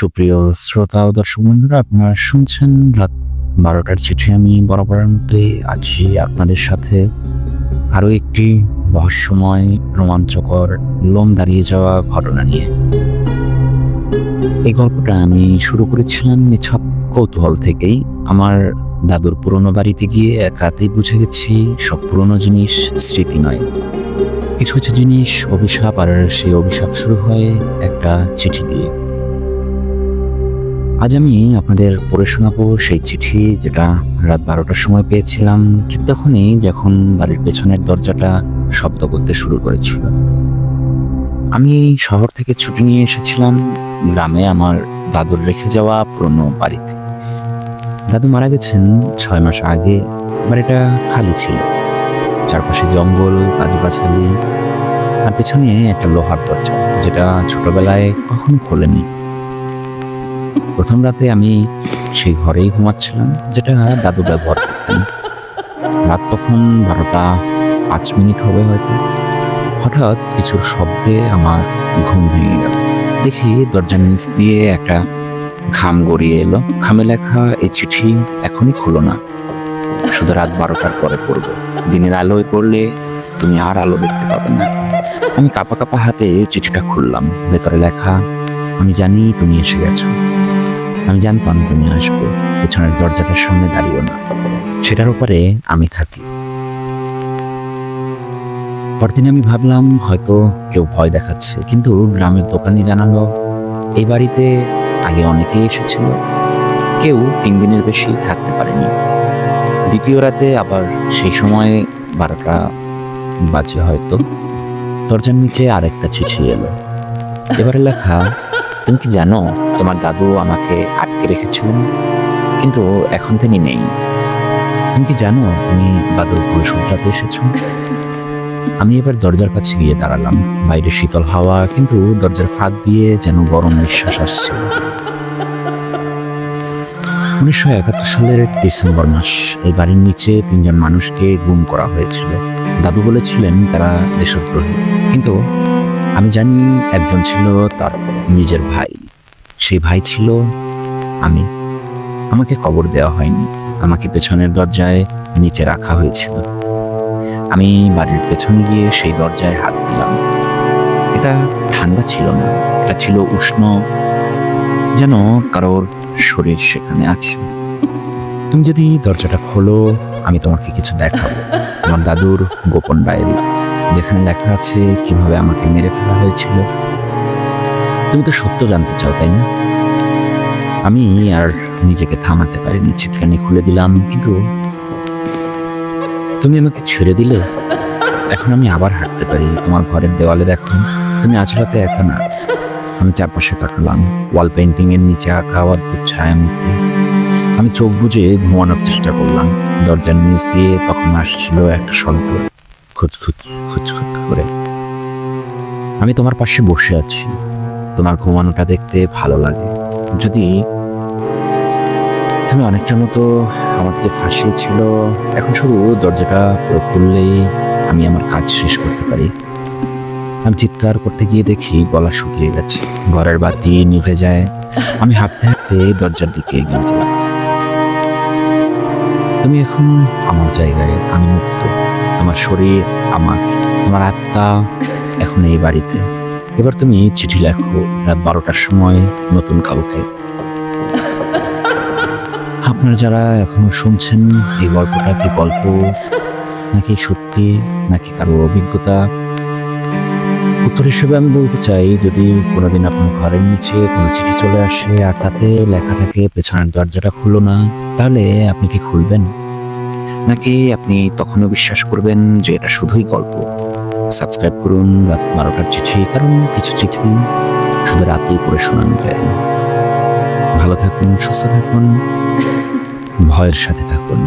সুপ্রিয় শ্রোতা ও দর্শক বন্ধুরা, আপনারা শুনছেন রাত বারোটার চিঠি। আমি বরাবরের মধ্যে আছি আপনাদের সাথে। আরও একটি রহস্যময়, রোমাঞ্চকর, লোম দাঁড়িয়ে যাওয়া ঘটনা নিয়ে। এই গল্পটা আমি শুরু করেছিলাম নিছক কৌতূহল থেকেই। আমার দাদুর পুরনো বাড়িতে গিয়ে এক রাতেই বুঝে গেছি, সব পুরনো জিনিস স্মৃতি নয়। কিছু কিছু জিনিস অভিশাপ আর সেই অভিশাপ শুরু হয় একটা চিঠি দিয়ে। আজ আমি আপনাদের পড়ে শোনাবো সেই চিঠি যেটা রাত বারোটার সময় পেয়েছিলাম, ঠিক তখনই যখন বাড়ির পেছনের দরজাটা শব্দ করতে শুরু করেছিল। আমি শহর থেকে ছুটি নিয়ে এসেছিলাম গ্রামে আমার দাদুর রেখে যাওয়া পুরনো বাড়িতে। দাদু মারা গেছেন ছয় মাস আগে বাড়িটা খালি ছিল। চারপাশে জঙ্গল কাজু গাছালি আর পেছনে একটা লোহার দরজা, যেটা ছোটবেলায় কখনো খোলেনি। প্রথম রাতে আমি সেই ঘরেই ঘুমাচ্ছিলাম, যেটা দাদু ব্যবহার করতেন। রাত তখন বারোটা পাঁচ মিনিট হবে হয়তো। হঠাৎ কিছুর শব্দে আমার ঘুম ভেঙে গেল। দেখি দরজার নিচ দিয়ে একটা খাম গড়িয়ে এলো। খামে লেখা এই চিঠি এখনই খুলো না। শুধু রাত বারোটার পরে পড়ব। দিনের আলোয় পড়লে তুমি আর আলো দেখতে পাবে না। আমি কাপা কাপা হাতে চিঠিটা খুললাম। ভেতরে লেখা আমি জানি তুমি এসে গেছো। আমি জানতাম তুমি আসবে, পেছনের দরজাটার সামনে দাঁড়িয়েও না। সেটার উপরে আমি থাকি। পরদিন আমি ভাবলাম, হয়তো কেউ ভয় দেখাচ্ছে, কিন্তু গ্রামের দোকানি জানালো, এই বাড়িতে আগে অনেকেই এসেছিল। কেউ তিন দিনের বেশি থাকতে পারেনি। দ্বিতীয় রাতে আবার সেই সময় বারোটা বাজে হয়তো। দরজার নিচে আরেকটা চিঠি এলো। এবারে লেখা তুমি কি জানো, তোমার দাদু আমাকে আটকে রেখেছিলেন? কিন্তু এখন তিনি নেই। তুমি কি জানো, তুমি দাদুর ভুল শুধরাতে এসেছ? আমি এবার দরজার কাছে গিয়ে দাঁড়ালাম। বাইরে শীতল হাওয়া, কিন্তু দরজার ফাঁক দিয়ে যেন গরম নিঃশ্বাস আসছে। উনিশশো একাত্তর সালের ডিসেম্বর মাস, এই বাড়ির নিচে তিনজন মানুষকে গুম করা হয়েছিল। দাদু বলেছিলেন, তারা দেশদ্রোহী। কিন্তু আমি জানি একজন ছিল তার নিজের ভাই। সেই ভাই ছিল আমি। আমাকে কবর দেওয়া হয়নি। আমাকে পেছনের দরজায় নিচে রাখা হয়েছিল। আমি বাড়ির পেছনে গিয়ে সেই দরজায় হাত দিলাম। এটা ঠান্ডা ছিল না। এটা ছিল উষ্ণ, যেন কারোর শরীর সেখানে আছে। তুমি যদি দরজাটা খোলো, আমি তোমাকে কিছু দেখাবো। তোমার দাদুর গোপন ডায়েরি। যেখানে লেখা আছে কীভাবে আমাকে মেরে ফেলা হয়েছিল। তুমি তো সত্য জানতে চাও, তাই না? আমি আর নিজেকে থামাতে পারিনি চিটকানি খুলে দিলাম, কিন্তু তুমি আমাকে ছেড়ে দিলে? এখন আমি আবার হাঁটতে পারি, তোমার ঘরের দেওয়ালে দেখো তুমি আচলাতে একা না। আমি চারপাশে তাকালাম, ওয়াল পেন্টিং এর নিচে আঁকা অদ্ভুত ছায়ামূর্তি। আমি চোখ বুজে ঘুমানোর চেষ্টা করলাম। দরজার নিচ দিয়ে তখন আসছিল একটা শব্দ। খুচখুচ করে। আমি তোমার পাশে বসে আছি। তোমার ঘুমানোটা দেখতে ভালো লাগে। যদি তুমি অনেকটা মতো আমাকে ফাঁসিয়েছিল এখন শুধু দরজাটা পুরো খুললেই আমি আমার কাজ শেষ করতে পারি। আমি চিৎকার করতে গিয়ে দেখি গলা শুকিয়ে গেছে। ঘরের বাতি নিভে যায়। আমি হাঁটতে হাঁটতে দরজার দিকে এগিয়ে যাই। তুমি এখন আমার জায়গায় আমি মুক্ত। তোমার শরীর, আমার, তোমার আত্মা এখন এই বাড়িতে। এবার তুমি চিঠি লেখো, রাত বারোটার সময় নতুন কাউকে। আপনারা যারা এখনও শুনছেন এই গল্পটা কি গল্প, নাকি সত্যি, নাকি কারও অভিজ্ঞতা? উত্তর হিসেবে আমি বলতে চাই, যদি কোনোদিন আপনার ঘরের নিচে কোনো চিঠি চলে আসে আর তাতে লেখা থাকে, পেছনের দরজাটা খুললো না, তাহলে আপনি কি খুলবেন? নাকি আপনি তখনও বিশ্বাস করবেন যে এটা শুধুই গল্প। সাবস্ক্রাইব করুন রাত বারোটার চিঠি, কারণ কিছু চিঠি শুধু রাতেই করে শোনানো যায়। ভালো থাকুন, সুস্থ থাকুন, ভয়ের সাথে থাকুন।